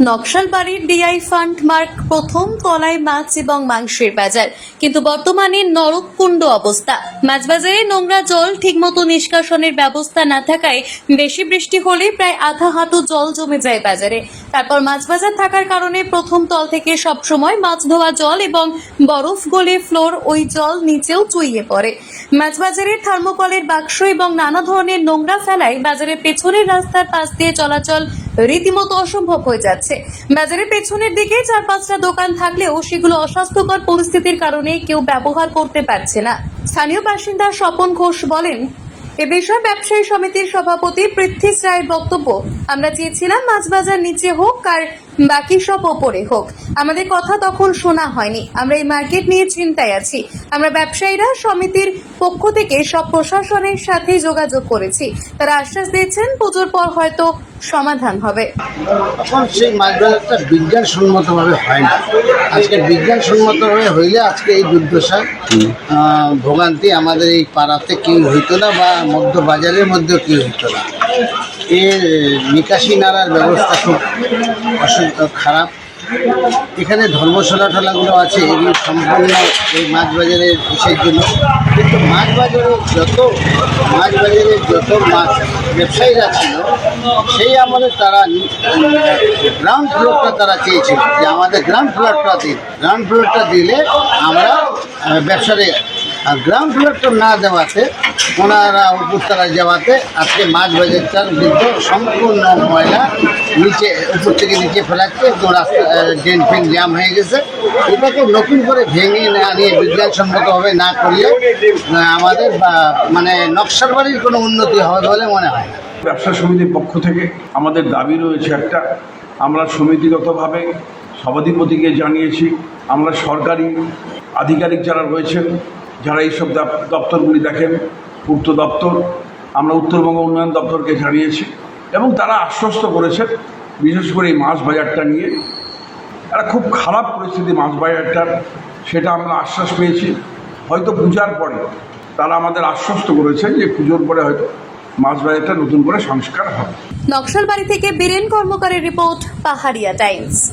নকশালবাড়ির DI fund mark প্রথম তলায় মাছ এবং মাংসের বাজার। কিন্তু বর্তমানে নরককুণ্ড অবস্থা। মাছ বাজারে নোংরা জল ঠিকমতো নিষ্কাশনের ব্যবস্থা না থাকায় বেশি বৃষ্টি হলে প্রায় আধা হাঁটু জল জমে যায় বাজারে। তারপর মাছ বাজার থাকার কারণে প্রথম তল থেকে সব সময় মাছ ধোয়া জল এবং বরফ গলে ফ্লোর ওই জল নিচেও চুইয়ে পড়ে। মাছ বাজারের থার্মোকলের বাক্স এবং নানা ধরনের নোংরা ফেলায় বাজারের পেছনের রাস্তার পাশ দিয়ে চলাচল রীতিমতো অসম্ভব হয়ে যাচ্ছে। বাজারের পেছনের দিকে চার পাঁচটা দোকান থাকলেও সেগুলো অস্বাস্থ্যকর পরিস্থিতির কারণে কেউ ব্যবহার করতে পারছে না। স্থানীয় বাসিন্দা স্বপন ঘোষ বলেন, এ বিষয়ে ব্যবসায়ী সমিতির সভাপতি পৃথ্বী রায়ের বক্তব্য আমরা চেয়েছিলাম মাছ বাজার নিচে হোক আর বাকি সব ওপরে হোক। আমাদের কথা তখন শোনা হয়নি। আমরা এই মার্কেট নিয়ে চিন্তায় আছি। আমরা ব্যবসায়ীরা সমিতির পক্ষ থেকে সব প্রশাসনের সাথে যোগাযোগ করেছি। তারা আশ্বাস দিয়েছেন, পুজোর পর হয়তো সমাধান হবে। তখন সেই বিজ্ঞানসম্মতভাবে হয় না। আজকে বিজ্ঞানসম্মতভাবে হইলে আজকে এই দুর্দশা ভোগান্তি আমাদের এই পাড়াতে কেউ হইতো না বা মধ্য বাজারের মধ্যেও কেউ হইতো না। এর নিকাশি নালার ব্যবস্থা খুব খারাপ। এখানে ধর্মশালা ঠলাগুলো আছে, এগুলো সম্পূর্ণ এই মাছ বাজারের ইসের জন্য কিন্তু মাছ বাজারে যত মাছ বাজারে যত মাছ ব্যবসায়ীরা ছিল, সেই আমাদের তারা গ্রাউন্ড ফ্লোরটা তারা চেয়েছিল যে আমাদের গ্রাউন্ড ফ্লোরটা দিন গ্রাউন্ড ফ্লোরটা দিলে আমরা ব্যবসারে আর গ্রাউন্ড ফ্লোরটা না দেওয়াতে ওনারা উপরতলায় যাওয়াতে আজকে মাছ বাজারটার কিন্তু সম্পূর্ণ ময়লা নিচে, উপর থেকে নিচে ফেলাচ্ছে রাস্তা ড্রেন ফেন জ্যাম হয়ে গেছে। এটাকে নতুন করে ভেঙে না নিয়ে বিজ্ঞানসম্মতভাবে না করলে আমাদের মানে নকশার বাড়ির কোনো উন্নতি হবে বলে মনে হয় ব্যবসা সমিতির পক্ষ থেকে আমাদের দাবি রয়েছে একটা। আমরা সমিতিগতভাবে সভাধিপতিকে জানিয়েছি, আমরা সরকারি আধিকারিক যারা রয়েছেন যারা এইসব দপ- দপ্তরগুলি দেখেন, পূর্ত দপ্তর, আমরা উত্তরবঙ্গ উন্নয়ন দপ্তরকে জানিয়েছি, এবং তারা আশ্বস্ত করেছেন, বিশেষ করে এই মাছ বাজারটা নিয়ে। একটা খুব খারাপ পরিস্থিতি মাছ বাজারটার সেটা আমরা আশ্বাস পেয়েছি। হয়তো পূজার পরে তারা আমাদের আশ্বস্ত করেছেন যে পুজোর পরে হয়তো মাছ বাজারটা নতুন করে সংস্কার হবে। নকশালবাড়ি থেকে বীরেন কর্মকারের রিপোর্ট, পাহাড়িয়া টাইমস।